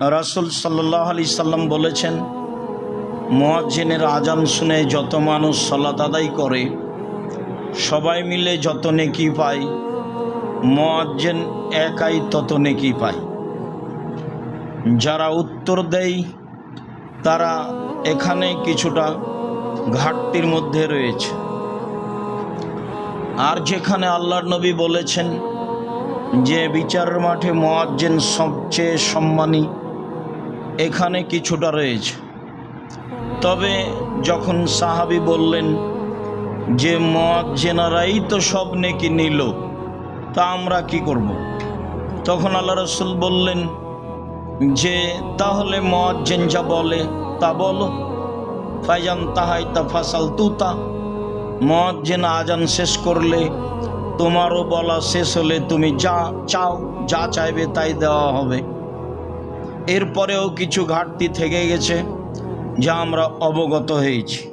রাসুল সাল্লাহ আলি সাল্লাম বলেছেন, মোয়াজ্জেনের আজান শুনে যত মানুষ সলাত আদায় করে, সবাই মিলে যত নেকি পায়, মোয়াজ্জেন একাই তত নেকি পায়। যারা উত্তর দেয়, তারা এখানে কিছুটা ঘাটতির মধ্যে রয়েছে। আর যেখানে আল্লাহর নবী বলেছেন যে বিচারের মাঠে মোয়াজ্জেন সবচেয়ে সম্মানী এখানে কিছুটা রয়েছে। তবে যখন সাহাবি বললেন যে, মোয়াজ্জেনারাই তো সব নেকি নিল, তা আমরা কি করব। তখন আল্লাহ রসুল বললেন যে, তাহলে মোয়াজ্জেন যা বলে তা বলো। ফাইজান তাহাই তা ফাসাল তুতা। মোয়াজ্জেন আজান শেষ করলে তোমারও বলা শেষ হলে তুমি যা চাও, যা চাইবে তাই দেওয়া হবে। এরপরেও কিছু ঘাটতি থেকে গেছে যা আমরা অবগত হয়েছি।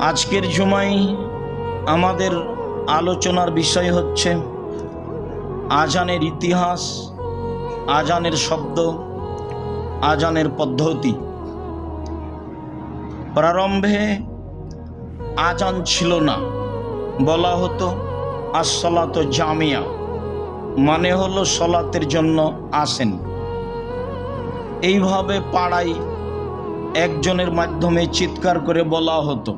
আজকের জুমাই আমাদের আলোচনার বিষয় হচ্ছে আজানের ইতিহাস, আজানের শব্দ, আজানের পদ্ধতি। প্রারম্ভে আজান ছিল না, বলা হতো আসলাত জামিয়া মানে হলো সলাতের জন্য আসেন। এইভাবে পাড়ায় একজনের মাধ্যমে চিৎকার করে বলা হতো।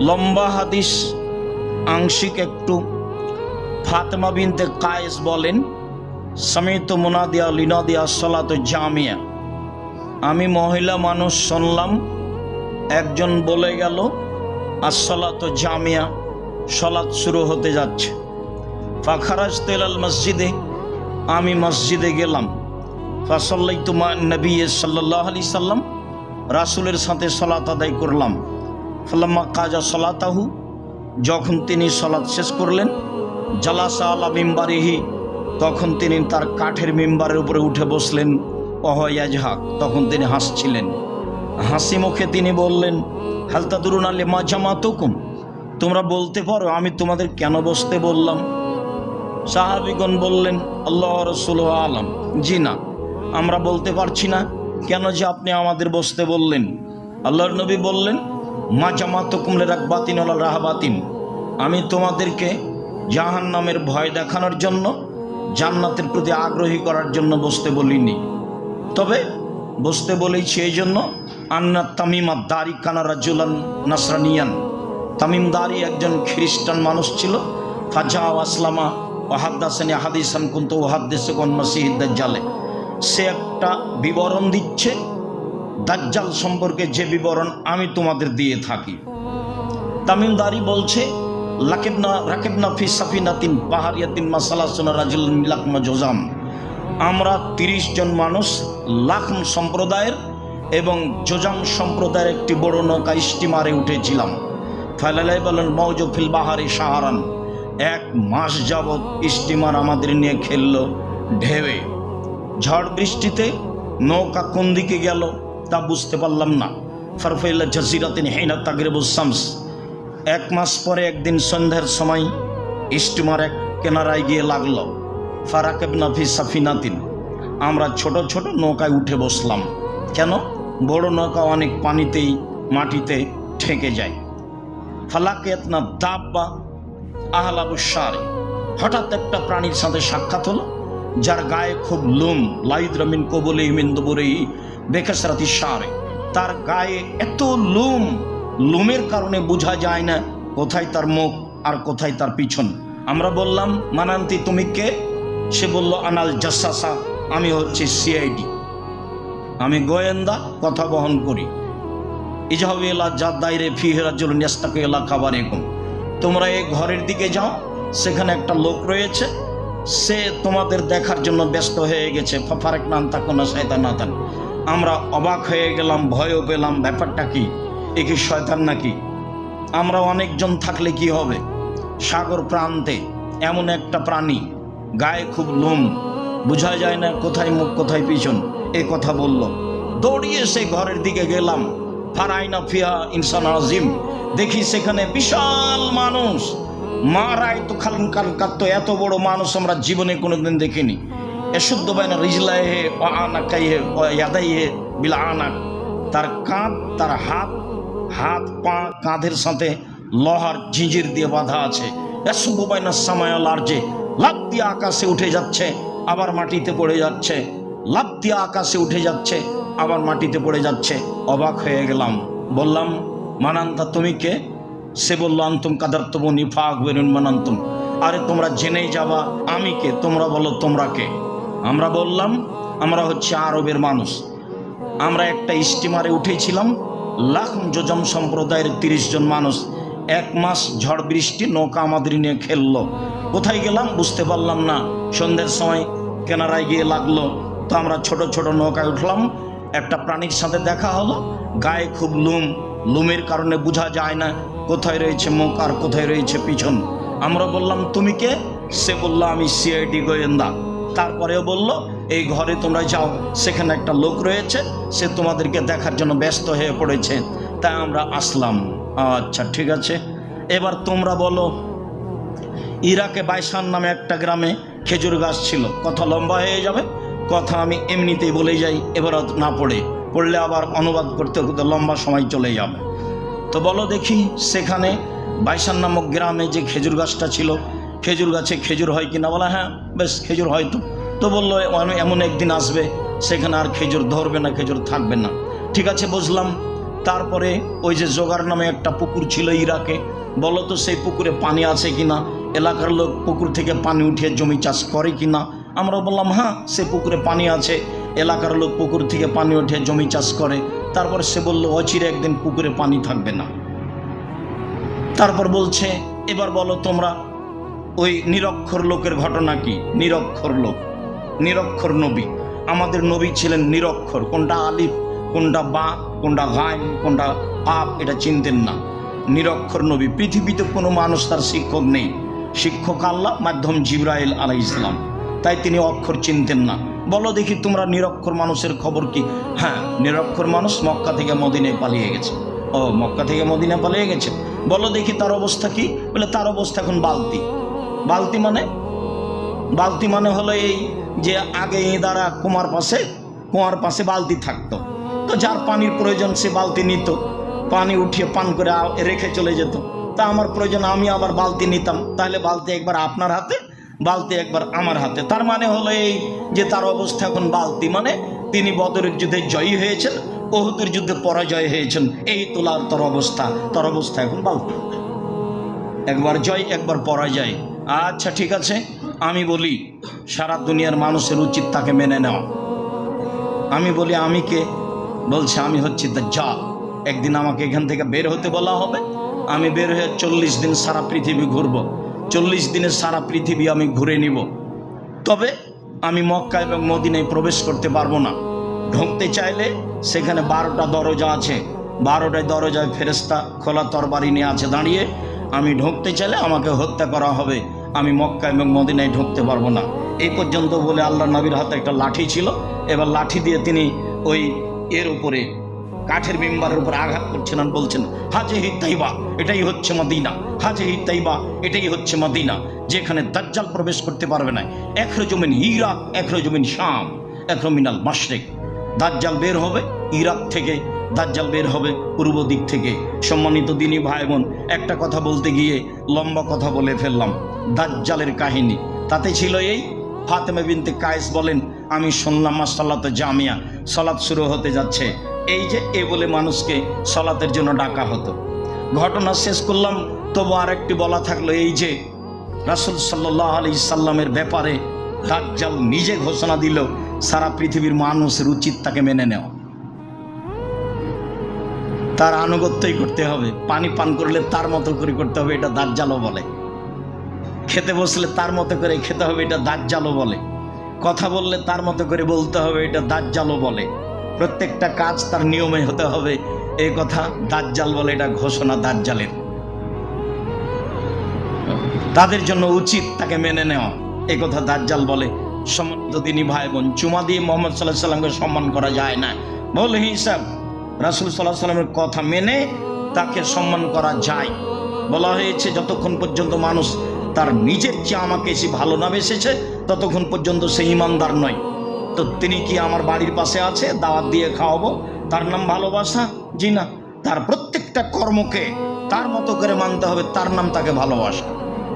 লম্বা হাদিস আংশিক একটু। ফাতেমা বিনতে কায়েস বলেন, সমিত মুনাদিয়া লিনাদিয়া সলাত জামিয়া। আমি মহিলা মানুষ শুনলাম, একজন বলে গেল আসলাত জামিয়া সলাৎ শুরু হতে যাচ্ছে। ফাখারাজ তেলাল মসজিদে আমি মসজিদে গেলাম। ফাসল্লাই তোমা নবী সাল্লাহ আলি সাল্লাম রাসুলের সাথে সলাত আদায় করলাম। ফাল্লাম্মা কাজা সলাতাহু, যখন তিনি সলাৎ শেষ করলেন, জালাসা আলা মিম্বারিহি, তখন তিনি তার কাঠের মেম্বারের উপরে উঠে বসলেন। অহয়াজহাক তখন তিনি হাসছিলেন। হাসি মুখে তিনি বললেন হালতা দুরুন আলে মা জামাতুকুম? তোমরা বলতে পারো, আমি তোমাদের কেন বসতে বললাম? সাহাবিগণ বললেন, আল্লাহ রসুল আলম। জি না। আমরা বলতে পারছি না, কেন যে আপনি আমাদের বসতে বললেন? আল্লাহর নবী বললেন, মা জামাত কুমলে রাখবাতিন আল্লাহ রাহাবাতিন। আমি তোমাদেরকে জাহান নামের ভয় দেখানোর জন্য, জান্নাতের প্রতি আগ্রহী করার জন্য বসতে বলিনি। তবে বসতে বলেছি এই জন্য, আন্না তামিমা দারি কানা রাজুলান নাসরানিয়ান। তামিম দারি একজন খ্রিস্টান মানুষ ছিল। ফাজা আসলামা ওহাদ্দাসানি হাদিসান কুন্ত ওহাদ্দেশে কোন মাসিহিদ্দাজ্জালে সে একটা বিবরণ দিচ্ছে। দাজ্জাল সম্পর্কে যে বিবরণ আমি তোমাদের দিয়ে থাকি। তামিমদারি বলছে, লাকেবনা, রাকেবনা ফি সাফিনাতিন পাহাড়িয়াতিন মাসালাসনা রাজুল লাকমা জোজাম। আমরা তিরিশ জন মানুষ লাখম সম্প্রদায়ের এবং জোজাম সম্প্রদায়ের একটি বড় নৌকা স্টিমারে উঠেছিলাম। ফেলালাই বলেন মৌজফিল বাহারি সাহারান এক মাস যাবৎ স্টিমার আমাদের নিয়ে খেললো ঢেউয়ে ঝড় বৃষ্টিতে নৌকা কোন দিকে গেল তা বুঝতে পারলাম না। ফারফাইল্লা জাজিরাতিন হেনা তাগরেবুসামস এক মাস পরে একদিন সন্ধ্যার সময় স্টিমার এক কেনারায় গিয়ে লাগল ফারাকেবনা ফি সাফিনাতিন। আমরা ছোট ছোট নৌকায় উঠে বসলাম। কেন? বড় নৌকা অনেক পানিতেই, মাটিতে ঠেকে যায়। ফালাকেত না দাব্বা আহলাবুসারে হঠাৎ একটা প্রাণীর সাথে সাক্ষাৎ হলো। যার গায়ে খুব লুম লাইদ্রামিন কবলে হিমেন্দুবরেই বেকাসরাতি সারে তার গায়ে এত লুম, লুমের কারণে বোঝা যায় না কোথায় তার মুখ আর কোথায় তার পিছন। আমরা বললাম, মানান্তি, তুমি কে? সে বলল, আনাল জাসাসা, আমি হচ্ছে সিআইডি। আমি গোয়েন্দা, কথা বহন করি। ইজাহাবি এলা যা দায়রে ফিহেরাজুল নেস্তাকে এলা খাবার এরকম তোমরা এই ঘরের দিকে যাও, সেখানে একটা লোক রয়েছে সে তোমাদের দেখার জন্য ব্যস্ত হয়ে গেছে। ফারেক নান থাকো না, শয়তান না থাক। আমরা অবাক হয়ে গেলাম, ভয়ও পেলাম। ব্যাপারটা কি? এ কি শয়তান নাকি? আমরা অনেকজন থাকলে কি হবে? সাগর প্রান্তে এমন একটা প্রাণী, গায়ে খুব লোম। বোঝা যায় না কোথায় মুখ, কোথায় পিছন। এ কথা বলল। দৌড়িয়ে সে ঘরের দিকে গেলাম। ফারাইনা ফিয়া ইনসান আজিম। দেখি সেখানে বিশাল মানুষ। মারাই তো খালন কাল কাত্ত, এত বড় মানুষ আমরা জীবনে কোনোদিন দেখিনি। এ এশুদ্ধ বাইনা রিজলায় হে ও আনাকাই হে ও ইয়াদাই হে, বিলা আনাক তার কাঁধ, তার হাত হাত, পা, কাঁধের সাথে লোহার ঝিঁঝির দিয়ে বাঁধা আছে। এশুদ্ধ বাইনা সামায় লার্জে লাভ দিয়ে আকাশে উঠে যাচ্ছে, আবার মাটিতে পড়ে যাচ্ছে। লাভ দিয়ে আকাশে উঠে যাচ্ছে, আবার মাটিতে পড়ে যাচ্ছে। অবাক হয়ে গেলাম। বললাম, মানান্তা, তুমি কে? সে বলল, আন্তুম কাদার তবু নিফাক বেরুন্মানন্তুম আরে, তোমরা জেনেই যাবা, আমি কে? তোমরা বলো, তোমরা কে? আমরা বললাম, আমরা হচ্ছে আরবের মানুষ। আমরা একটা স্টিমারে উঠেছিলাম লাখ যোজম সম্প্রদায়ের তিরিশ জন মানুষ। এক মাস ঝড় বৃষ্টি, নৌকা আমাদের নিয়ে খেললো। কোথায় গেলাম বুঝতে পারলাম না। সন্ধ্যের সময় কেনারায় গিয়ে লাগল। তো আমরা ছোট ছোট নৌকায় উঠলাম। একটা প্রাণীর সাথে দেখা হলো, গায়ে খুব লুম। লুমের কারণে বোঝা যায় না কোথায় রয়েছে মুখ আর কোথায় রয়েছে পিছন। আমরা বললাম, তুমি কে? সে বলল, আমি সিআইডি গোয়েন্দা। তারপরেও বলল, এই ঘরে তোমরা যাও, সেখানে একটা লোক রয়েছে, সে তোমাদেরকে দেখার জন্য ব্যস্ত হয়ে পড়েছে। তাই আমরা আসলাম। আচ্ছা ঠিক আছে। এবার তোমরা বলো, ইরাকে বাইসান নামে একটা গ্রামে খেজুর গাছ ছিল। কথা লম্বা হয়ে যাবে, কথা আমি এমনিতেই বলে যাই, এবার না পড়ে। পড়লে আবার অনুবাদ করতে করতে লম্বা সময় চলে যাবে। তো বলো দেখি সেখানে বাইসান নামক গ্রামে যে খেজুর গাছটা ছিল, খেজুর গাছে খেজুর হয় কিনা? বলা হ্যাঁ বেশ, খেজুর হয় তো। তো বলল এমন- একদিন আসবে, সেখানে আর খেজুর ধরবে না, খেজুর থাকবে না। ঠিক আছে, বুঝলাম। তারপরে ওই যে জোগাড় নামে একটা পুকুর ছিল ইরাকে। বলো তো, সেই পুকুরে পানি আছে কিনা? এলাকার লোক পুকুর থেকে পানি উঠিয়ে জমি চাষ করে কিনা? আমরা বললাম হ্যাঁ সে পুকুরে পানি আছে। এলাকার লোক পুকুর থেকে পানি উঠিয়ে জমি চাষ করে। তারপর সে বলল, অচিরে একদিন পুকুরে পানি থাকবে না। তারপর বলছে, এবার বলো তোমরা, ওই নিরক্ষর লোকের ঘটনা কি? নিরক্ষর লোক, নিরক্ষর নবী। আমাদের নবী ছিলেন নিরক্ষর। কোনটা আলিফ, কোনটা বা, কোনটা গাইন কোনটা আপ, এটা চিনতেন না। নিরক্ষর নবী। পৃথিবীতে কোনো মানুষ তার শিক্ষক নেই। শিক্ষক আল্লাহ, মাধ্যম জিব্রাইল আলাই ইসলাম তাই তিনি অক্ষর চিনতেন না। বলো দেখি তোমরা নিরক্ষর মানুষের খবর কি? হ্যাঁ নিরক্ষর মানুষ মক্কা থেকে মদিনায় পালিয়ে গেছে। ও, মক্কা থেকে মদিনা পালিয়ে গেছে? বলো দেখি তার অবস্থা কি? বলে তার অবস্থা এখন বালতি। বালতি মানে? বালতি মানে হলো এই যে আগে ইঁদারা কুমার পাশে কুয়ার পাশে বালতি থাকতো। তো যার পানির প্রয়োজন সে বালতি নিত। পানি উঠিয়ে পান করে রেখে চলে যেত। তা আমার প্রয়োজন, আমি আবার বালতি নিতাম। তাহলে বালতি একবার আপনার হাতে বালতি একবার আমার হাতে। তার মানে হলো এই যে তার অবস্থা এখন বালতি মানে তিনি বদরের যুদ্ধে জয়ী হয়েছেন, ওহুদের যুদ্ধে পরাজয় হয়েছেন, এই তোলার তোর অবস্থা তোর অবস্থা এখন বালতি। একবার জয়, একবার পরাজয়। আচ্ছা ঠিক আছে, আমি বলি, সারা দুনিয়ার মানুষের উচিত তাকে মেনে নেওয়া। আমি বলি, আমি কে? বলছে, আমি হচ্ছি দাজ্জাল। একদিন আমাকে এখান থেকে বের হতে বলা হবে। আমি বের হয়ে চল্লিশ দিন সারা পৃথিবী ঘুরব। চল্লিশ দিনের সারা পৃথিবী আমি ঘুরে নিব। তবে আমি মক্কা এবং মদিনায় প্রবেশ করতে পারব না। ঢুকতে চাইলে সেখানে বারোটা দরজা আছে। বারোটায় দরজায় ফেরেস্তা খোলা তরবারি নিয়ে আছে দাঁড়িয়ে। আমি ঢুকতে চাইলে আমাকে হত্যা করা হবে। আমি মক্কা এবং মদিনায় ঢুকতে পারব না। এই পর্যন্ত বলে আল্লাহ নবীর হাতে একটা লাঠি ছিল। এবার লাঠি দিয়ে তিনি ওই এর উপরে কাঠের মেম্বারের উপর আঘাত করছেন আর বলছেন, হাজে হি তাইবা, এটাই হচ্ছে মদিনা। হাজে হি তাইবা, এটাই হচ্ছে মদিনা। যেখানে দাজ্জাল প্রবেশ করতে পারবে না। একরো জমিন ইরাক, একরো জমিন শাম, একরো মিনাল মাশরেক। দাজ্জাল বের হবে ইরাক থেকে, দাজ্জাল বের হবে পূর্ব দিক থেকে। সম্মানিত দিনী ভাই বোন একটা কথা বলতে গিয়ে লম্বা কথা বলে ফেললাম। দাজ্জালের কাহিনী। তাতে ছিল এই, ফাতেমা বিনতে কায়েস বলেন, আমি শুনলাম মাসাল্লাত জামিয়া সলাৎ শুরু হতে যাচ্ছে। এই যে এ বলে মানুষকে সলাতের জন্য ডাকা হতো। ঘটনা শেষ করলাম, তবু আরেকটি বলা থাকল, এই যে, রাসুল সাল্লাহ আলি সাল্লামের ব্যাপারে দাজ্জাল নিজে ঘোষণা দিল, সারা পৃথিবীর মানুষের উচিত তাকে মেনে নেওয়া। তার আনুগত্যই করতে হবে, পানি পান করলে তার মতো করে করতে হবে, এটা দাজ্জালও বলে। খেতে বসলে তার মতো করে খেতে হবে, এটা দাজ্জালও বলে। কথা বললে তার মতো করে বলতে হবে, এটা দাজ্জালও বলে। প্রত্যেকটা কাজ তার নিয়মে হতে হবে। এই কথা দাজ্জাল বলে, এটা ঘোষণা দাজ্জালের। তাদের জন্য উচিত তাকে মেনে নেওয়া। এই কথা দাজ্জাল বলে সম্মানিত তিনি ভাই বোন চুমা দিয়ে মোহাম্মদ সাল্লাহ সাল্লামকে সম্মান করা যায় না। বল হিসাব রাসুল সাল্লাহ সাল্লামের কথা মেনে তাকে সম্মান করা যায়। বলা হয়েছে, যতক্ষণ পর্যন্ত মানুষ তার নিজের চেয়ে আমাকে এসে ভালো না বেসেছে, ততক্ষণ পর্যন্ত সে ইমানদার নয়। তো তিনি কি আমার বাড়ির পাশে আছে? দাওয়াত দিয়ে খাওয়াবো। তার নাম ভালোবাসা? জি না। তার প্রত্যেকটা কর্মকে তার মতো করে মানতে হবে, তার নাম তাকে ভালোবাসা।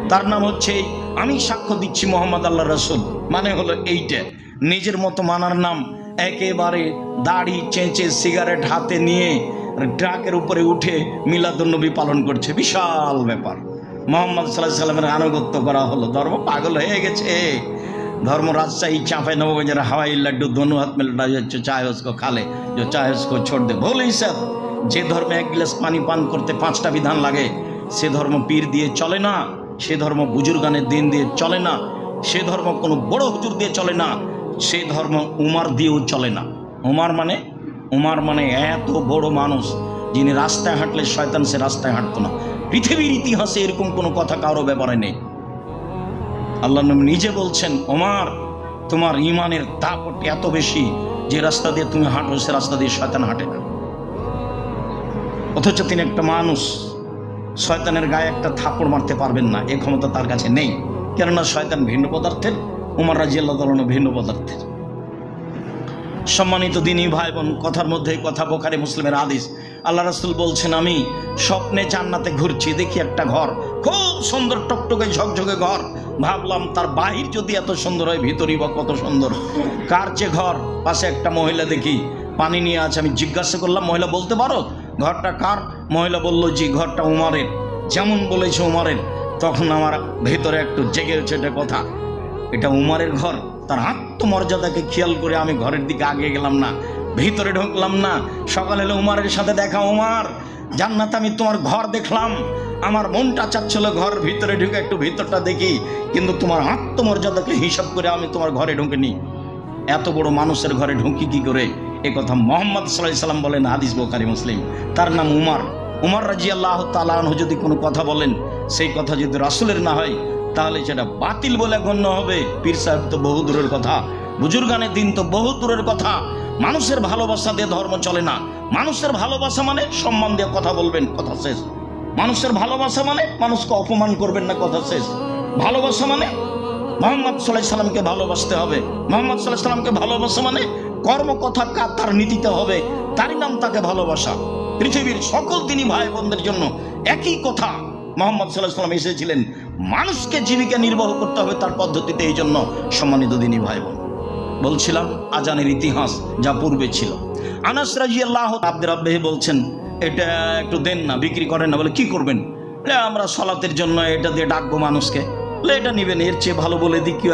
তার নাম হচ্ছে আমি সাক্ষ্য দিচ্ছি মোহাম্মদ আল্লাহ রসুল। মানে হলো এইটা। নিজের মতো মানার নাম একেবারে দাড়ি, চেঁচে, সিগারেট হাতে নিয়ে ট্রাকের উপরে উঠে মিলাদুন্নবী পালন করছে। বিশাল ব্যাপার। মোহাম্মদ সাল্লাহ সাল্লামের আনুগত্য করা হলো। ধর্ম পাগল হয়ে গেছে। धर्म राजशाही चाँपे नवगंज हवाई लड्डू दोनों हाथ में लड़ा जो चाहे उसको खा ले जो चाहे उसको छोड़ दे बोले सब যে ধর্মে এক গ্লাস পানি পান করতে পাঁচটা বিধান লাগে সে ধর্ম পীর দিয়ে চলে না সে ধর্ম বুজুর্গানের দিন দিয়ে চলে না সে ধর্ম কোনো বড় হুজুর দিয়ে চলে না সে ধর্ম উমার দিয়েও চলে না উমার মানে উমার মানে এত বড় মানুষ যিনি রাস্তায় হাঁটলে শয়তান সে রাস্তায় হাঁটতো না পৃথিবীর ইতিহাসে এরকম কোনো কথা কারো ব্যাপারে নেই আল্লাহ নবী নিজে বলছেন, ওমার, তোমার ইমানের দাপট এত বেশি যে রাস্তা দিয়ে তুমি হাঁটো, সে রাস্তা দিয়ে শয়তান হাঁটে না। অথচ তিনি একটা মানুষ, শয়তানের গায়ে একটা থাপড় মারতে পারবেন না, এ ক্ষমতা তার কাছে নেই। কেননা শয়তান ভিন্ন পদার্থের উমার রাজি আল্লাহ তালন ভিন্ন পদার্থের। সম্মানিত দিনী ভাই বোন কথার মধ্যে কথা বোখারে মুসলিমের আদিস আল্লাহ রাসুল বলছেন, আমি স্বপ্নে জান্নাতে ঘুরছি, দেখি একটা ঘর খুব সুন্দর টকটকে ঝকঝকে ঘর। ভাবলাম তার বাহির যদি এত সুন্দর হয়, ভিতরই বা কত সুন্দর। কার যে ঘর? পাশে একটা মহিলা দেখি, পানি নিয়ে আছে। আমি জিজ্ঞাসা করলাম, মহিলা বলতে পারো? ঘরটা কার? মহিলা বলল, জি, ঘরটা উমারের। যেমন বলেছে উমারের। তখন আমার ভেতরে একটু জেগে উঠছে এটা কথা। এটা উমারের ঘর। তার আত্মমর্যাদাকে খেয়াল করে আমি ঘরের দিকে আগে গেলাম না, ভিতরে ঢুকলাম না। সকাল উমারের সাথে দেখা, উমার, জান্নাত আমি তোমার ঘর দেখলাম। আমার মনটা চাচ্ছিল ঘর ভিতরে ঢুকে একটু ভিতরটা দেখি, কিন্তু তোমার আত্মমর্যাদাকে হিসাব করে আমি তোমার ঘরে ঢুকে ঢুকিনি। এত বড় মানুষের ঘরে ঢুকি কি করে? এ কথা মোহাম্মদ সাল্লাহ সাল্লাম বলেন, হাদিস বোখারি, মুসলিম। তার নাম উমার। উমার রাজি আল্লাহ তালাহ যদি কোনো কথা বলেন, সেই কথা যদি রাসুলের না হয়, তাহলে সেটা বাতিল বলে গণ্য হবে। পীর সাহেব তো বহু দূরের কথা। বুজুর্গানের দিন তো বহু দূরের কথা। মানুষের ভালোবাসা দিয়ে ধর্ম চলে না। মানুষের ভালোবাসা মানে সম্মান দিয়ে কথা বলবেন, কথা শেষ। মানুষের ভালোবাসা মানে মানুষকে অপমান করবেন না, কথা শেষ। ভালোবাসা মানে মোহাম্মদ সাল্লাহ সাল্লামকে ভালোবাসতে হবে। মোহাম্মদ সাল্লাহ সাল্লামকে ভালোবাসা মানে কর্মকথা কাজ তার নীতিতে হবে। তারই নাম তাকে ভালোবাসা। পৃথিবীর সকল তিনি ভাই বোনদের জন্য একই কথা মোহাম্মদ সাল্লাহ সাল্লাম এসেছিলেন। মানুষকে জীবিকা নির্বাহ করতে হবে তার পদ্ধতিতে, এই জন্য সম্মানিত দিনী ভাই বোন বলছিলাম, আজানের ইতিহাস যা পূর্বে ছিল। আনাস রাজি আল্লাহ আব্দের আব্বাহি বলছেন এটা একটু দেন না, বিক্রি করেন না, বলে কি করবেন? আমরা সলাতের জন্য এটা দিয়ে ডাকবো মানুষকে। এটা নিবেন, এর চেয়ে ভালো বলে দিই কি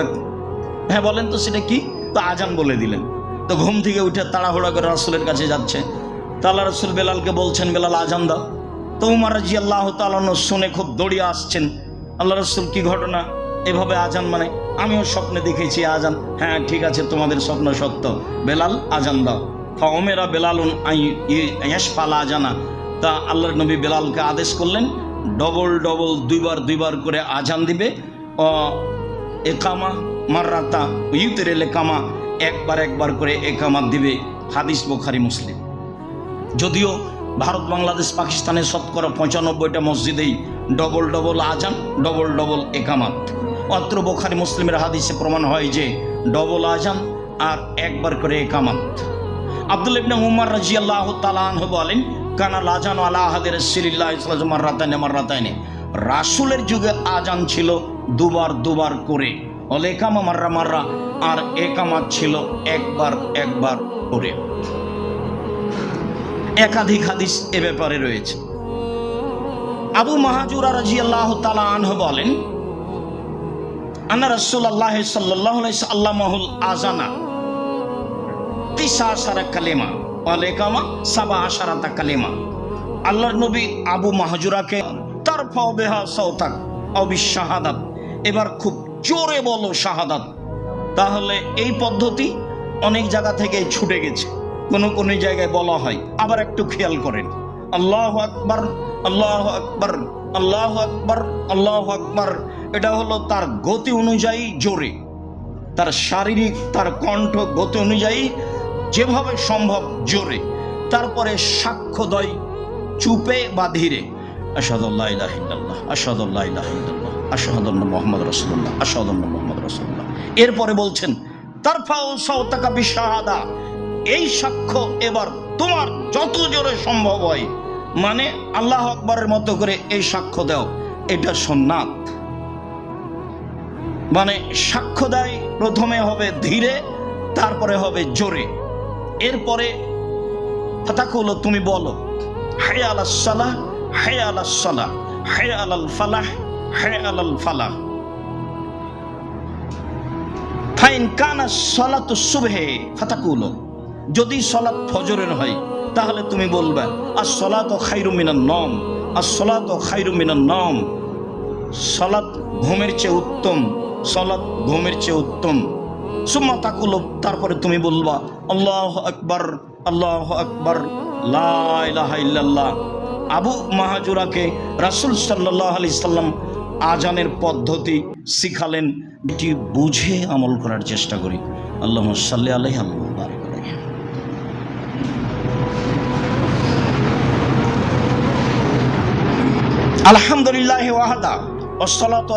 হ্যাঁ বলেন তো সেটা কি? তো আজান বলে দিলেন। তো ঘুম থেকে উঠে তাড়াহুড়া করে রাসুলের কাছে যাচ্ছে। তাল্লা রসুল বেলালকে বলছেন, বেলাল, আজান দাও। তো উমার রাজি আল্লাহ তালানো শুনে খুব দৌড়িয়ে আসছেন। আল্লাহ রসুল, কি ঘটনা? এভাবে আজান মানে? আমিও স্বপ্নে দেখেছি আজান। হ্যাঁ ঠিক আছে, তোমাদের স্বপ্ন সত্য। বেলাল, আজান দাও। ফমেরা বেলালুন পালা আজানা তা আল্লাহর নবী বেলালকে আদেশ করলেন, ডবল ডবল দুইবার দুইবার করে আজান দিবে। একামা মাররাতা, ইউতের একামা একবার একবার করে একামাত দিবে, হাদিস বোখারি, মুসলিম। যদিও ভারত, বাংলাদেশ, পাকিস্তানের শতকরা পঁচানব্বইটা মসজিদেই ডবল ডবল আজান, ডবল ডবল একামাত অত্র বোখারি, মুসলিমের হাদিসে প্রমাণ হয় যে, ডবল আজান আর একবার করে একামাত আব্দুল ইবনে উমর রাজি আল্লাহ তালাহ বলেন, কানা লাজান আলা আহাদের সিরিল্লাহ ইসলাম রাতাইনে মার রাতাইনে। রাসুলের যুগে আজান ছিল দুবার দুবার করে। অল একামা মাররা মাররা, আর একামাত ছিল একবার একবার করে। একাধিক হাদিস এ ব্যাপারে রয়েছে। আবু মাহাজুরা রাজি আল্লাহ তালা আনহ বলেন, আন্না রসুল আল্লাহ সাল্লাহ আল্লামাহুল আজানা তিসা আশারা কালেমা, অলেকামা সাবা আশারাতা কালেমা। আল্লাহর নবী আবু মাহাজুরাকে তার বেহা সৌতাক অবিশাহাদাত এবার খুব জোরে বলো শাহাদাত। তাহলে এই পদ্ধতি অনেক জায়গা থেকে ছুটে গেছে। কোনো কোনো জায়গায় বলা হয়। আবার একটু খেয়াল করেন। আল্লাহ আকবার আল্লাহ আকবার আল্লাহ আকবার আল্লাহ আকবার। এটা হলো তার গতি অনুযায়ী জোরে। তার শারীরিক, তার কণ্ঠ গতি অনুযায়ী যেভাবে সম্ভব জোরে, তারপরে সাক্ষ্যদয় চুপে বা ধীরে। মোহাম্মদ রসুল্লাহ মোহাম্মদ রসুল্লাহ এরপরে বলছেন এই সাক্ষ্য এবার তোমার যত জোরে সম্ভব হয়। মানে আল্লাহ আকবরের মতো করে এই সাক্ষ্য দাও, এটা সোননাথ মানে সাক্ষ্য দেয়, প্রথমে হবে ধীরে, তারপরে হবে জোরে। এরপরে ফাতাকুলো, তুমি বলো হে আলা সালাহ, হায় আলা সালাহ, হায় আলাল ফালাহ, হায় আলাল ফালাহ। ফাইন কানা সলাত সুবহে ফাতাকুলো, যদি সলাত ফজরের হয়, তাহলে তুমি বলবে আর সলাত খাইরু মিনান নম আর সলাত খাইরু মিনান নম। সলাত ঘুমের চেয়ে উত্তম, সলাত ঘুমের চেয়ে উত্তম। সুম্মা তাকুলো তারপরে তুমি বলবা, আল্লাহ আকবার আল্লাহ আকবার, লা ইলাহা ইল্লাল্লাহ। আবু মাহাজুরাকে রাসূল সাল্লাল্লাহু আলাইহি সাল্লাম আজানের পদ্ধতি শিখালেন, এটি বুঝে আমল করার চেষ্টা করি। আল্লাহ সাল্লি আলাইহি আল্লাহ আলহামদুলিল্লাহ ওয়াহাদা ওসলাত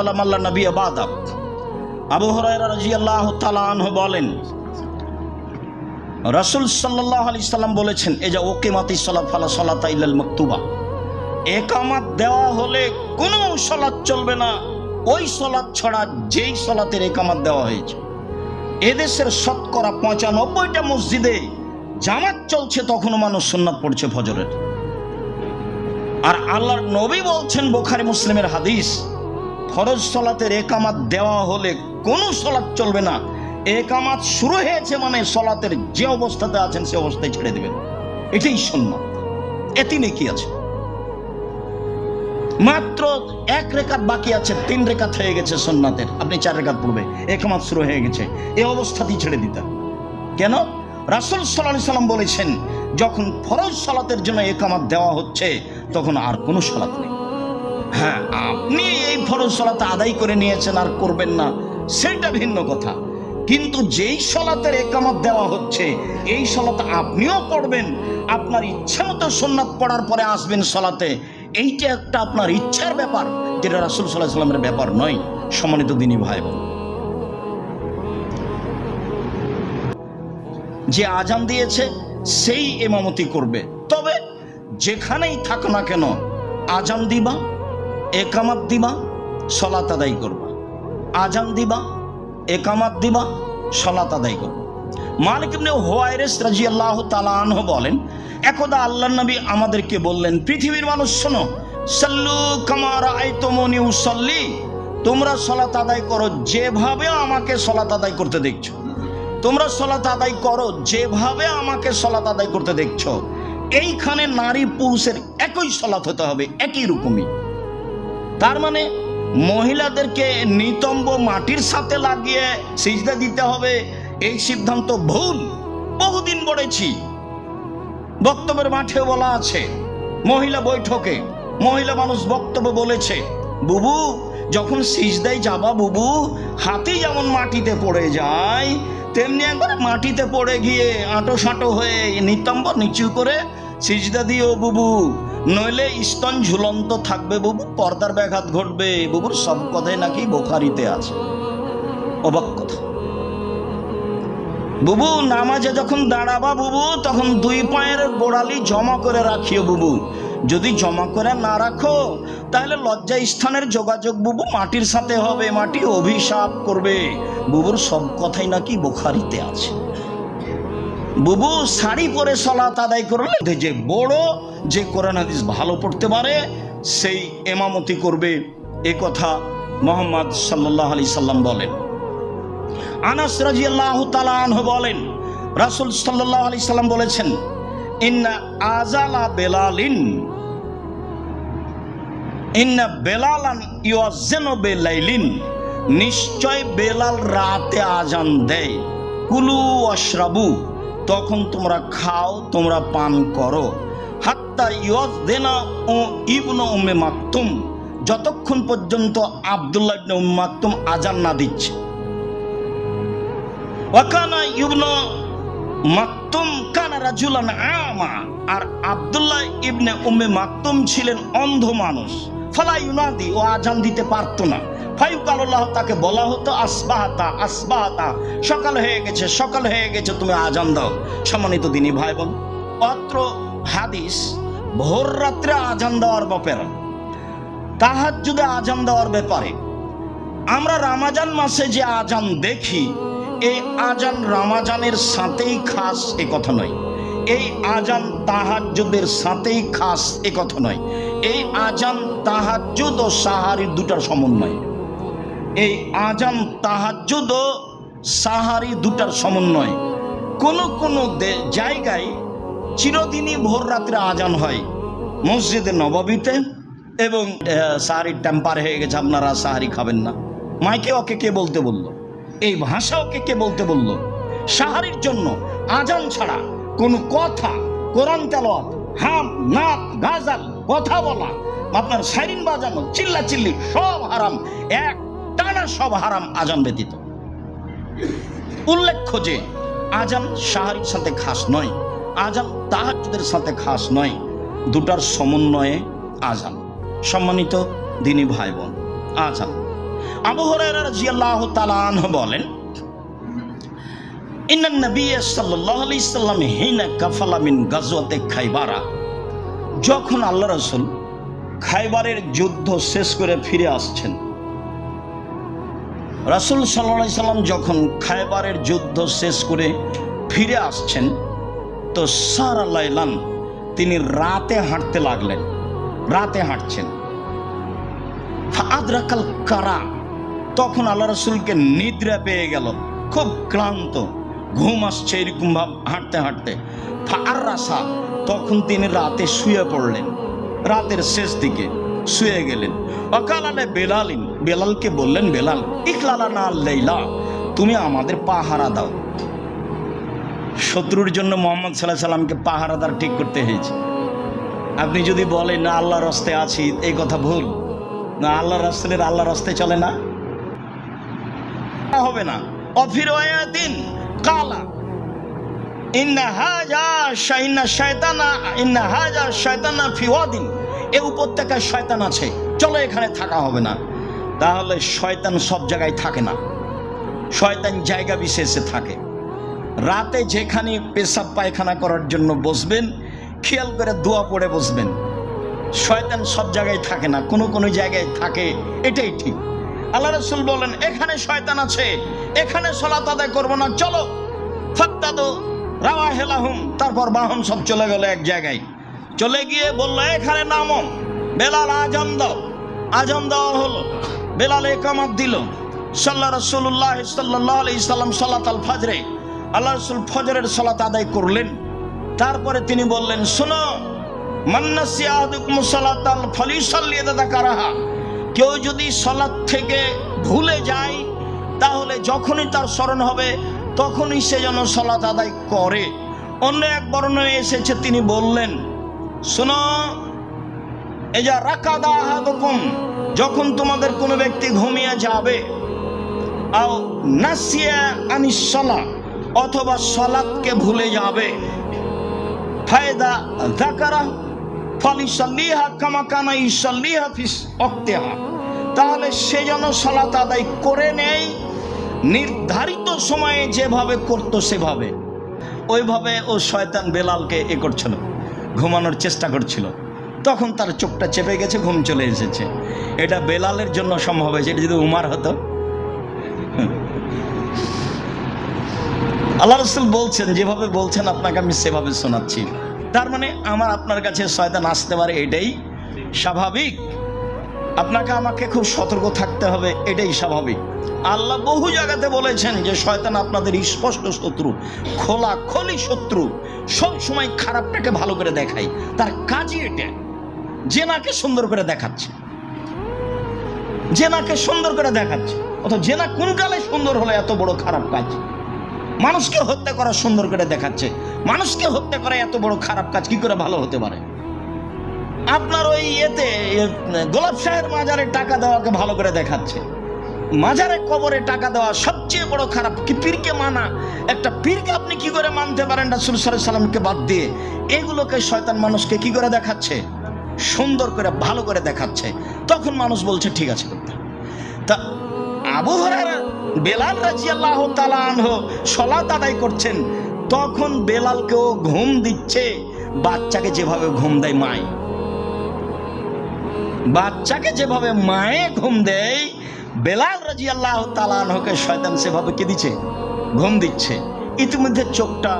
আলাম আল্লাহ নবী আবাদা আবু হরাইরা রাজিয়াল্লাহ তাআলা আনহু বলেন, রাসূল সাল্লাল্লাহু আলাইহি সাল্লাম বলেছেন এই যে ওকিমাতি সালাত ফালা সালাতা ইল্লাল মাকতুবা। একামাত দেওয়া হলে কোনো সলাৎ চলবে না। ওই সলাৎ ছাড়া যেই সলাতের একামাত দেওয়া হয়েছে। এদেশের শতকরা পঁচানব্বইটা মসজিদে জামাত চলছে, তখনও মানুষ সুন্নাত পড়ছে ফজরের। আর আল্লাহর নবী বলছেন, বোখারি, মুসলিমের হাদিস ফরজ সলাতের একামাত দেওয়া হলে কোনো সলাৎ চলবে না। একামাত শুরু হয়েছে মানে সলাতের যে অবস্থাতে আছেন সে অবস্থায় ছেড়ে দেবেন। এটাই সুন্নাত। এটি নেকি আছে? মাত্র এক রেখাত বাকি আছে, তিন রেখাত হয়ে গেছে সোননাথের আপনি চার রেখাত পড়বে, একমাত শুরু হয়ে গেছে। এ অবস্থাতেই ছেড়ে দিতেন কেন? রাসুল সাল্লাহ সাল্লাম বলেছেন, যখন ফরজ সালাতের জন্য একামাত দেওয়া হচ্ছে, তখন আর কোনো সালাত নেই। হ্যাঁ আপনি এই ফরজ সালাত আদায় করে নিয়েছেন, আর করবেন না। সেটা ভিন্ন কথা। কিন্তু যেই সলাতের একামত দেওয়া হচ্ছে, এই সলাত আপনিও পড়বেন আপনার ইচ্ছা মতো সোননাথ পড়ার পরে আসবেন সলাতে। এইটা একটা আপনার ইচ্ছার ব্যাপার, যেটা রাসুল সাল্লাহ সাল্লামের ব্যাপার নয়। সম্মানিত দিনী ভাই বোন যে আজান দিয়েছে, সেই এমামতি করবে। তবে যেখানেই থাক না কেন, আজান দিবা একামাত দিবা, সলাত আদায় করবা। আজান দিবা, একামাত দিবা, সলাত আদায় করবা। মালিক ইবনে হোয়াইরেস রাজিয়াল্লাহু তাআলা আনহু বলেন, একদা আল্লাহর নবী আমাদেরকে বললেন, পৃথিবীর মানুষ শোনো, সাল্লু কামারা আইতমনি উসাল্লি, তোমরা সলাত আদায় করো যেভাবে আমাকে সলাত আদায় করতে দেখছ। তোমরা সলাত আদায় করো যেভাবে আমাকে সলাত আদায় করতে দেখছ। এইখানে নারী পুরুষের একই সলাত হতে হবে, একই রকমই। তার মানে মহিলাদেরকে নিতম্ব মাটির সাথে লাগিয়ে সিজদা দিতে হবে, এই সিদ্ধান্ত ভুল, বহুদিন বলেছি বক্তব্যের মাঠে বলা আছে, মহিলা বৈঠকে মহিলা মানুষ বক্তব্য বলেছে, বুবু, যখন সিজদাই যাবা বুবু, হাতি যেমন মাটিতে পড়ে যায়, তেমনি একবার মাটিতে পড়ে গিয়ে আঁটো সাঁটো হয়ে নিতম্ব নিচু করে সিজদা দিও বুবু। নইলে স্তন ঝুলন্ত থাকবে বুবু, পর্দার ব্যাঘাত ঘটবে। বুবুর সব কথাই নাকি বোখারিতে আছে। অবাক কথা। বুবু, নামাজে যখন দাঁড়াবা বুবু, তখন দুই পায়ের গোড়ালি জমা করে রাখিও বুবু। যদি জমা করে না রাখো, তাহলে লজ্জা স্থানের যোগাযোগ বুবু মাটির সাথে হবে, মাটি অভিশাপ করবে। বুবুর সব কথাই নাকি বোখারিতে আছে। বুবু শাড়ি পরে সলাত আদায় করলে যে বড় যে কোরআন হাদিস ভালো পড়তে পারে, সেই এমামতি করবে এ কথা মোহাম্মদ সাল্লাহ আলি সাল্লাম বলেন। আনাস রাজিয়াল্লাহ তাআলা আনহু বলেন, রাসূল সাল্লাল্লাহু আলাইহি সাল্লাম বলেছেন, ইন্না আজালা বেলালিন, ইন্না বেলালান ইউয়াজ্জিনু বেলাইলিন, নিশ্চয় বেলাল রাতে আজান দেয়। কুলু অশ্রাবু তখন তোমরা খাও, তোমরা পান করো। হাত্তা ইয়জদেনা ও ইবনু উম্মে মাকতুম, যতক্ষণ পর্যন্ত আব্দুল্লাহ ইবনে উম্মে মাকতুম আজান না দিচ্ছে। ওয়াকানা ইবনু মাকতুম কানা রাজুলান আমা, আর আব্দুল্লাহ ইবনে উম্মে মাকতুম ছিলেন অন্ধ মানুষ। ফালা ইউনাদি, ও আজান দিতে পারতো না। ফাইকাল আল্লাহ তাকে বলা হতো আসবাহাতা আসবাহাতা, সকাল হয়ে গেছে, সকাল হয়ে গেছে, তুমি আজান দাও। সম্মানিত দিনী ভাই বোন অত্র হাদিস ভোর রাত্রে আজান দেওয়ার ব্যাপারে। তাহার যদি আজান দেওয়ার ব্যাপারে। আমরা রামাজান মাসে যে আজান দেখি, এই আজান রামাজানের সাথেই খাস এ কথা নয়। এই আজান তাহাজ্জুদের সাথেই খাস এ কথা নয়। এই আজান তাহাজ্জুদ ও সাহারির দুটার সমন্বয়। এই আজান তাহাজ্জুদ ও সাহারি দুটার সমন্বয়। কোনো কোনো জায়গায় চিরদিনই ভোর রাত্রে আজান হয়। মসজিদে নবাবিতে এবং সাহারির টেম্পার হয়ে গেছে, আপনারা সাহারি খাবেন না। মাইকে ওকে কে বলতে বলল? এই ভাষা ওকে কে বলতে বলল? সাহারির জন্য আজান ছাড়া কোনো কথা, কোরআন তেলাওয়াত, হাম নাচ গাজাল, কথা বলা, আপনার সাইরিন বাজানো চিল্লা চিল্লি সব হারাম, এক টানা সব হারাম আজান ব্যতীত। উল্লেখ্য যে, আজান সাহারির সাথে খাস নয়। আজান তাহাজুদের সাথে খাস নয়, দুটার সমন্বয়ে আজান। সম্মানিত দিনী ভাই বোন আজান। আবু হুরায়রা রাদিয়াল্লাহু তাআলা আনহু বলেন নবী সাল্লাম গাজওয়াতে খাইবারা। যখন আল্লাহ রাসূল খাইবারের যুদ্ধ শেষ করে ফিরে আসছেন, রাসূল আলাইহি সাল্লাম যখন খাইবারের যুদ্ধ শেষ করে ফিরে আসছেন তো সারা লাইলান তিনি রাতে হাঁটতে লাগলেন, রাতে হাঁটছেন। আদ্রাকাল কারা? তখন আল্লাহ রসুলকে নিদ্রা পেয়ে গেল, খুব ক্লান্ত, ঘুম আসছে এরকম ভাব হাঁটতে হাঁটতে। আর রাসা তখন তিনি রাতে শুয়ে পড়লেন, রাতের শেষ দিকে শুয়ে গেলেন। অকাল আলে বেলালিন, বেলালকে বললেন, বেলাল, ইকলালা না লেইলা, তুমি আমাদের পাহারা দাও। শত্রুর জন্য মোহাম্মদ সাল্লাহ সাল্লামকে পাহারাদার ঠিক করতে হয়েছে। আপনি যদি বলেন, না, আল্লাহর রাস্তায় আছি, এই কথা ভুল। না আল্লাহ রাস্তালের আল্লাহ রাস্তায় চলে না। হবে না। অফির দিন কালা, ইন্না হাজা শাইনা শয়তানা, ইন্না হাজা শয়তানা ফি ওয়াদিন। এ উপত্যকায় শয়তান আছে। চলো এখানে থাকা হবে না। তাহলে শয়তান সব জায়গায় থাকে না। শয়তান জায়গা বিশেষে থাকে। রাতে যেখানে পেশাব পায়খানা করার জন্য বসবেন, খেয়াল করে দোয়া পড়ে বসবেন। শয়তান সব জায়গায় থাকে না, কোনো কোনো জায়গায় থাকে, এটাই ঠিক। আল্লাহ রসুল বলেন, এখানে শয়তান আছে, এখানে সলাত আদায় করব না, চলো। রাওয়া হেলাহুম তারপর বাহন সব চলে গেল এক জায়গায়। চলে গিয়ে বলল, এখানে নামো, বেলাল আজম দাও। আজম দেওয়া হলো, বেলাল একামত দিল। সাল্লাহ রসুল্লাহ সাল্লাহ আলি সাল্লাত আল ফাজরে আল্লাহ রসুল ফজরের সলাত আদায় করলেন। তারপরে তিনি বললেন, শোনো কেউ যদি সলাৎ থেকে ভুলে যায়, তাহলে যখনই তার স্মরণ হবে, তখনই সে যেন সলাৎ আদায় করে। অন্য এক বর্ণনায় এসেছে, তিনি বললেন, শোনো এই যা রাকাদা আহাদুকুম, যখন তোমাদের কোনো ব্যক্তি ঘুমিয়ে যাবে, আও নাসিয়া আনিস সলা অথবা সলাৎকে ভুলে যাবে। ফায়দা জাকারা ফালিসাল্লিহা কামাকানা ইসাল্লিহা ফিস অক্তেহা তাহলে সে যেন সলাত আদায় করে নেয়, নির্ধারিত সময়ে যেভাবে করতো সেভাবে। ওইভাবে ও শয়তান বেলালকে এ করছিল, ঘুমানোর চেষ্টা করছিল। তখন তার চোখটা চেপে গেছে, ঘুম চলে এসেছে। এটা বেলালের জন্য সম্ভব হয়েছে, এটা যদি উমার হতো। আল্লাহ রসুল বলছেন, যেভাবে বলছেন আপনাকে আমি সেভাবে শোনাচ্ছি। তার মানে আমার আপনার কাছে শয়তান আসতে পারে, এটাই স্বাভাবিক। আপনাকে আমাকে খুব সতর্ক থাকতে হবে, এটাই স্বাভাবিক। আল্লাহ বহু জায়গাতে বলেছেন যে শয়তান আপনাদের স্পষ্ট শত্রু, খোলা খলি শত্রু, সব সময় খারাপটাকে ভালো করে দেখায়। তার কাজই এটা। জেনাকে সুন্দর করে দেখাচ্ছে। জেনাকে সুন্দর করে দেখাচ্ছে। অথবা জেনা কোন কালে সুন্দর হলে, এত বড় খারাপ কাজ? মানুষকে হত্যা করা সুন্দর করে দেখাচ্ছে। মানুষকে হত্যা করা এত বড় খারাপ কাজ কি করে ভালো হতে পারে? আপনার ওই ইয়েতে গোলাপ শাহের মাজারে টাকা দেওয়াকে ভালো করে দেখাচ্ছে। মাজারে কবরে টাকা দেওয়া সবচেয়ে বড় খারাপ কি পীরকে মানা? একটা পীরকে আপনি কি করে মানতে পারেন রাসুল সাল্লামকে বাদ দিয়ে? এগুলোকে শয়তান মানুষকে কি করে দেখাচ্ছে? সুন্দর করে, ভালো করে দেখাচ্ছে। তখন মানুষ বলছে, ঠিক আছে, তা আবু বেলাল রাজি আল্লাহ তালানহ সলাত আদায় করছেন, তখন বেলালকেও ঘুম দিচ্ছে, বাচ্চাকে যেভাবে ঘুম দেয় মায়। বাচ্চাকে যেভাবে মায়ে ঘুম দেয়, বেলাল রাজি আল্লাহ তালানহকে শয়তান সেভাবে কে দিচ্ছে? ঘুম দিচ্ছে। ইতিমধ্যে চোখটা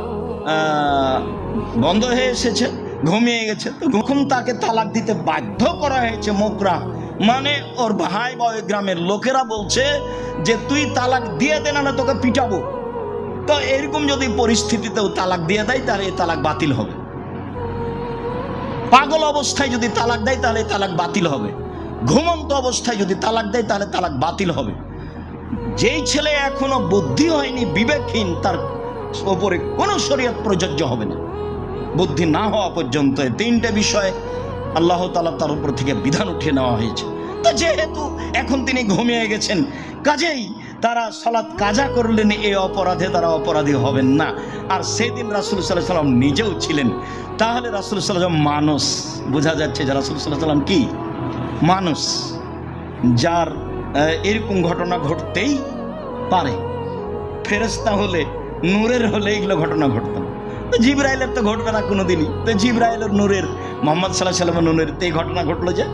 বন্ধ হয়ে এসেছে, ঘুমিয়ে গেছে। তো যখন তাকে তালাক দিতে বাধ্য করা হয়েছে মোকরা। মানে ওর ভাই বা গ্রামের লোকেরা বলছে যে, তুই তালাক দিয়ে দে না তোকে পিটাবো। তো এরকম যদি পরিস্থিতিতেও তালাক দিয়ে দেয়, তাহলে এই তালাক বাতিল হবে। পাগল অবস্থায় যদি তালাক দেয়, তাহলে তালাক বাতিল হবে। ঘুমন্ত অবস্থায় যদি তালাক দেয়, তাহলে তালাক বাতিল হবে। যেই ছেলে এখনও বুদ্ধি হয়নি, বিবেকহীন, তার ওপরে কোনো শরীয়ত প্রযোজ্য হবে না। বুদ্ধি না হওয়া পর্যন্ত তিনটে বিষয়ে আল্লাহ তালা তার উপর থেকে বিধান উঠিয়ে নেওয়া হয়েছে। তো যেহেতু এখন তিনি ঘুমিয়ে গেছেন, কাজেই তারা সালাত কাজা করলেন এই অপরাধে তারা অপরাধী হবেন না। আর সেদিন রাসুল সাল্লাহ সাল্লাম নিজেও ছিলেন। তাহলে রাসুল সাল্লাম মানুষ। বোঝা যাচ্ছে যে রাসুল সাল্লাহ সাল্লাম কি? মানুষ। যার এরকম ঘটনা ঘটতেই পারে। ফেরেস্তা হলে, নূরের হলে এগুলো ঘটনা ঘটতো না। জিব্রাইলের তো ঘটবে না কোনোদিনই। তো জিব্রাইলের নূরের, মোহাম্মদ সাল্লাহ সাল্লামের নূরের তো এই ঘটনা ঘটলো যে,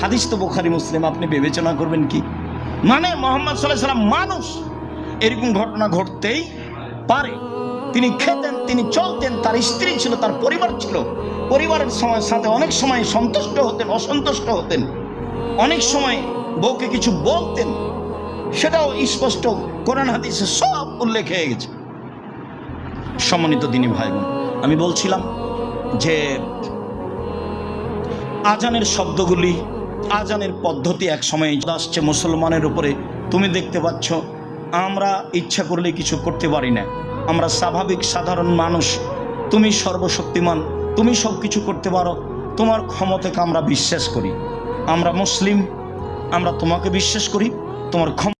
হাদিস তো বোখারি, মুসলিম, আপনি বিবেচনা করবেন কি? মানে মোহাম্মদ সাল্লাহ সাল্লাম মানুষ, এরকম ঘটনা ঘটতেই পারে। তিনি খেতেন, তিনি চলতেন, তার স্ত্রী ছিল, তার পরিবার ছিল। পরিবারের সময় সাথে অনেক সময় সন্তুষ্ট হতেন, অসন্তুষ্ট হতেন। অনেক সময় বউকে কিছু বলতেন। সেটাও স্পষ্ট কোরআন হাদিসে সব উল্লেখ হয়ে গেছে। সম্মানিত দিনী ভাই বোন আমি বলছিলাম যে আজানের শব্দগুলি, আজানের পদ্ধতি এক সময় আসছে মুসলমানের উপরে। তুমি দেখতে পাচ্ছ, আমরা ইচ্ছা করলে কিছু করতে পারি না। আমরা স্বাভাবিক, সাধারণ মানুষ। তুমি সর্বশক্তিমান, তুমি সব কিছু করতে পারো। তোমার ক্ষমতাকে আমরা বিশ্বাস করি। আমরা মুসলিম, আমরা তোমাকে বিশ্বাস করি। তোমার ক্ষম